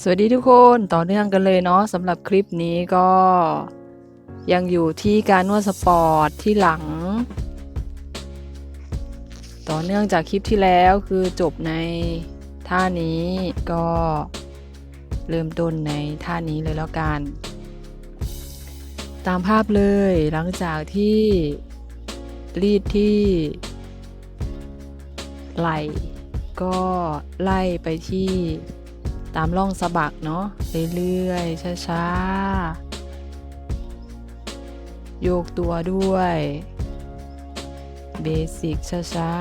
สวัสดีทุกคนต่อเนื่องกันเลยเนาะสำหรับคลิปนี้ก็ยังอยู่ที่การนวดสปอร์ตที่หลัง ต่อเนื่องจากคลิปที่แล้วคือจบในท่านี้ก็เริ่มต้นในท่านี้เลยแล้วกัน ตามภาพเลยหลังจากที่รีดที่ไหลก็ไล่ไปที่ ตามร่องสะบักเนาะเรื่อยๆช้าๆโยกตัวด้วยเบสิกช้า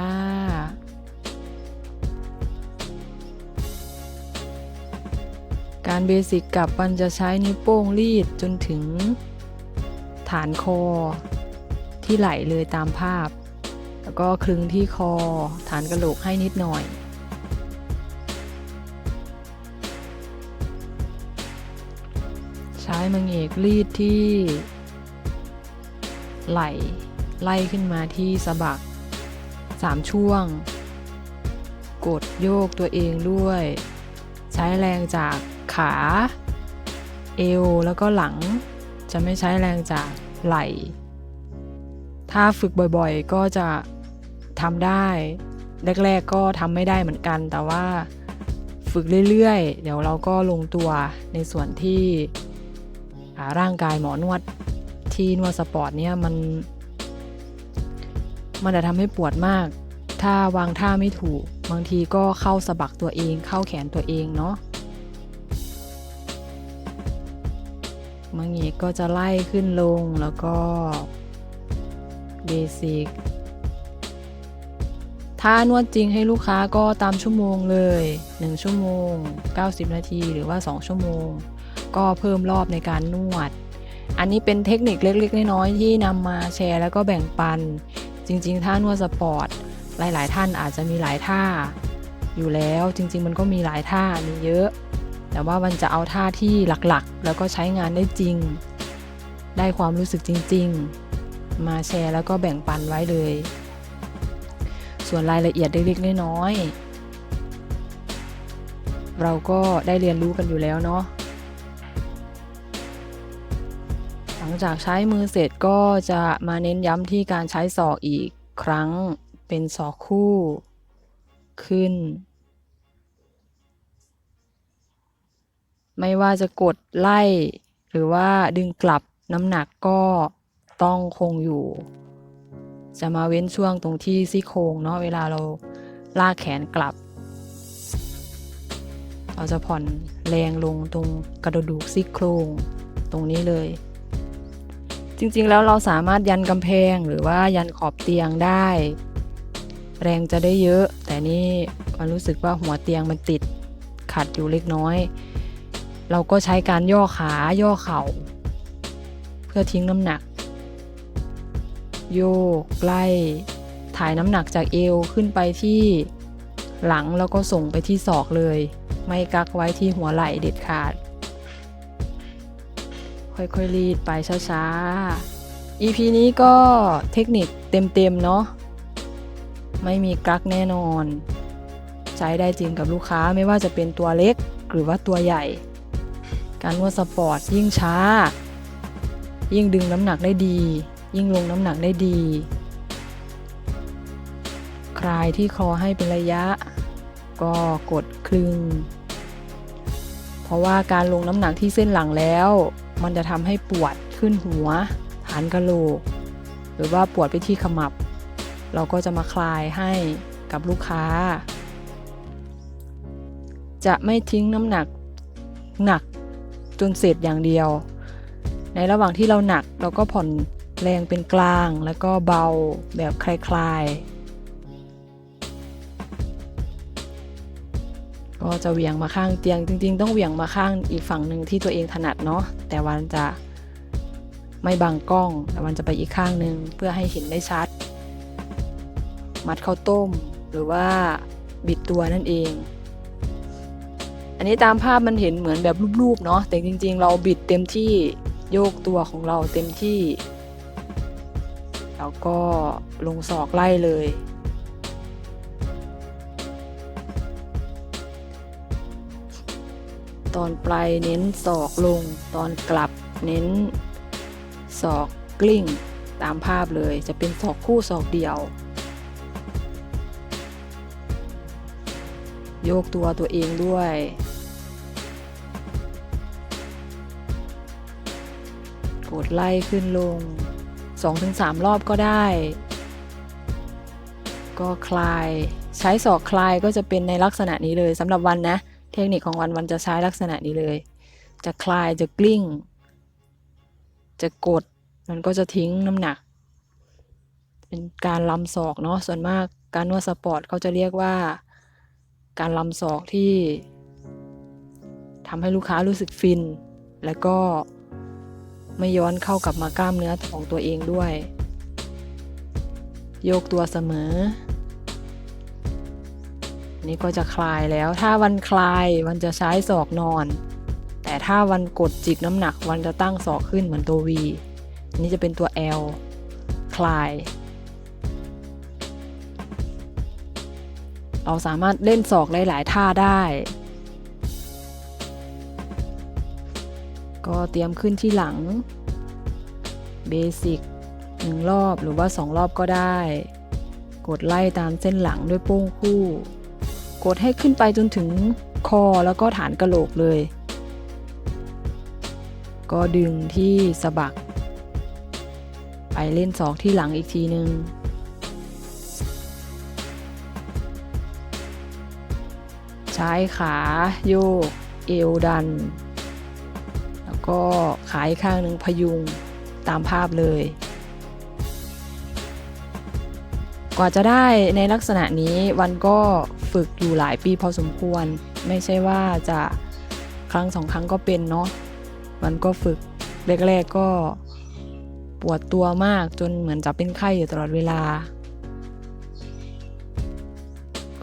ๆการเบสิกกับมันจะใช้นิ้วโป้งรีดจนถึง ฐานคอ ที่ไหลเลยตามภาพ แล้วก็คลึงที่คอ ฐานกระโหลกให้นิดหน่อย ใช้มังเอกรีดที่ ไหลไล่ขึ้นมาที่สะบักสามช่วง กดโยกตัวเองด้วย ใช้แรงจากขา เอวแล้วก็หลัง จะไม่ใช้แรงจากไหล่ ถ้าฝึกบ่อยๆก็จะทำได้ แรกๆก็ทำไม่ได้เหมือนกัน แต่ว่าฝึกเรื่อยๆ เดี๋ยวเราก็ลงตัวในส่วนที่ ร่างกายหมอนวดที่นวดสปอร์ตเนี่ยมัน มันจะทำให้ปวดมาก ถ้าวางท่าไม่ถูก บางทีก็เข้าสะบักตัวเอง เข้าแขนตัวเองเนาะบางทีก็จะไล่ขึ้นลงแล้วก็เบสิกถ้านวดจริงให้ลูกค้าก็ตามชั่วโมงเลย 1 ชั่วโมง 90 นาทีหรือว่า 2 ชั่วโมง ก็เพิ่มรอบในการนวด อันนี้เป็นเทคนิคเล็กๆน้อยๆที่นำมาแชร์แล้วก็แบ่งปัน จริงๆท่านวดสปอร์ตหลายๆ ท่านอาจจะมีหลายท่า อยู่แล้วจริง ๆ มันก็มีหลายท่ามีเยอะ แต่ว่ามันจะเอาท่าที่หลักๆ แล้วก็ใช้งานได้จริง ได้ความรู้สึกจริง ๆ มาแชร์แล้วก็แบ่งปันไว้เลย ส่วนรายละเอียดเล็กๆน้อยๆเราก็ได้เรียนรู้กันอยู่แล้วเนาะ จากใช้มือเสร็จก็จะมาเน้นย้ำที่การใช้ศอกอีกครั้งเป็นศอกคู่ ขึ้น ไม่ว่าจะกดไล่ หรือว่าดึงกลับน้ำหนักก็ต้องคงอยู่ จะมาเว้นช่วงตรงที่ซี่โครงเนาะเวลาเราลากแขนกลับ เราจะผ่อนแรงลงตรงกระดูกซี่โครงตรงนี้เลย จริงๆ แล้วเราสามารถยันกำแพงหรือว่ายันขอบเตียงได้ แรงจะได้เยอะ แต่นี่มันรู้สึกว่าหัวเตียงมันติดขัดอยู่เล็กน้อย เราก็ใช้การย่อขาย่อเข่า เพื่อทิ้งน้ำหนัก โยกไล่ถ่ายน้ำหนักจากเอวขึ้นไปที่หลังแล้วก็ส่งไปที่ศอกเลย ไม่กักไว้ที่หัวไหล่เด็ดขาด ค่อยๆรีดไปช้าๆ EP นี้ก็เทคนิคเต็มๆเนาะไม่มีกักแน่นอน ใช้ได้จริงกับลูกค้าไม่ว่าจะเป็นตัวเล็กหรือว่าตัวใหญ่ การนวดสปอร์ตยิ่งช้า ยิ่งดึงน้ำหนักได้ดี ยิ่งลงน้ำหนักได้ดี คลายที่คอให้เป็นระยะ ก็กดคลึง เพราะว่าการลงน้ำหนักที่เส้นหลังแล้ว มันจะทำให้ปวดขึ้นหัว ฐานกะโหลก หรือว่าปวดไปที่ขมับ เราก็จะมาคลายให้กับลูกค้า จะไม่ทิ้งน้ำหนักหนักจนเสร็จอย่างเดียว ในระหว่างที่เราหนักเราก็ผ่อนแรงเป็นกลางแล้วก็เบาแบบคลายๆ ก็จะเวียงมาข้างเตียงจริง ๆ ต้องเวียงมาข้างอีกฝั่งหนึ่งที่ตัวเองถนัดเนาะแต่วันจะไม่บังกล้อง แต่วันจะไปอีกข้างหนึ่งเพื่อให้เห็นได้ชัด มัดข้าวต้มหรือว่าบิดตัวนั่นเอง อันนี้ตามภาพมันเห็นเหมือนแบบรูปๆเนาะแต่จริง ๆ เราบิดเต็มที่โยกตัวของเราเต็มที่ แล้วก็ลงศอกไล่เลย ตอนปลายเน้นศอกลง ตอนกลับเน้นศอกกลิ้งตามภาพเลยจะเป็นศอกคู่ศอกเดียว โยกตัวตัวเองด้วย กดไล่ขึ้นลง 2-3 รอบก็ได้ ก็คลาย ใช้ศอกคลายก็จะเป็นในลักษณะนี้เลยสำหรับวันนะ เทคนิคของวันวันจะใช้ลักษณะนี้เลย จะคลายจะกลิ้ง จะกดมันก็จะทิ้งน้ำหนัก เป็นการลำศอกเนาะส่วนมากการนวดสปอร์ตเขาจะเรียกว่า การลำศอกที่ทำให้ลูกค้ารู้สึกฟิน แล้วก็ไม่ย้อนเข้ากับมากล้ามเนื้อของตัวเองด้วย โยกตัวเสมอ นี่ก็จะคลายแล้ว ถ้าวันคลายวันจะใช้ศอกนอน แต่ถ้าวันกดจิกน้ำหนักวันจะตั้งศอกขึ้นเหมือนตัว V อันนี้จะเป็นตัว L คลาย เราสามารถเล่นศอกหลาย ๆ ท่าได้ ก็เตรียมขึ้นที่หลัง เบสิกหนึ่งรอบหรือว่าสองรอบก็ได้ กดไล่ตามเส้นหลังด้วยโป้งคู่ กดให้ขึ้นไปจนถึงคอแล้วก็ฐานกระโหลกเลย ก็ดึงที่สะบัก ไปเล่นศอกที่หลังอีกทีนึงใช้ขาโยก เอวดัน แล้วก็ขาอีกข้างหนึ่งพยุงตามภาพเลย กว่าจะได้ในลักษณะนี้วันก็ ฝึกอยู่หลายปีพอสมควร ไม่ใช่ว่าจะครั้งสองครั้งก็เป็นเนาะมันก็ฝึกแรกๆก็ปวดตัวมากจนเหมือนจะเป็นไข้อยู่ตลอดเวลา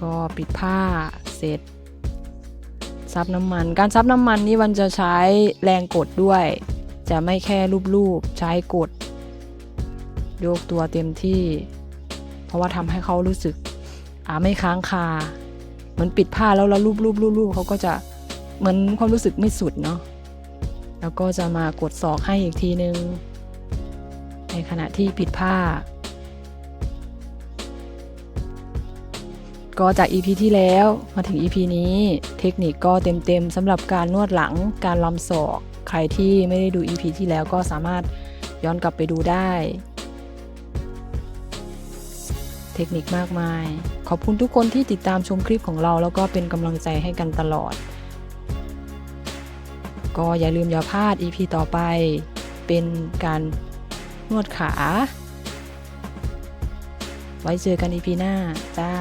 ก็ปิดผ้าเสร็จซับน้ำมัน การซับน้ำมันนี่วันจะใช้แรงกดด้วย จะไม่แค่รูปๆใช้กด โยกตัวเต็มที่ เพราะว่าทำให้เขารู้สึกอ่าไม่ค้างคา มือนปิดผ้าแล้วแล้วรูปรูปรูปรูปเขาก็จะเหมือนความรู้สึกไม่สุดเนาะแล้วก็จะมากดศอกให้อีกทีนึง ในขณะที่ปิดผ้า ก็จาก EP ที่แล้วมาถึง EP นี้เทคนิคก็เต็มๆสำหรับการนวดหลังการลำศอก ใครที่ไม่ได้ดู EP ที่แล้วก็สามารถย้อนกลับไปดูได้ ทคนิคมากมาย ขอบคุณทุกคนที่ติดตามชมคลิปของเรา แล้วก็เป็นกำลังใจให้กันตลอด ก็อย่าลืมอย่าพลาด EP ต่อไป เป็นการนวดขา ไว้เจอกัน EP หน้า จ้า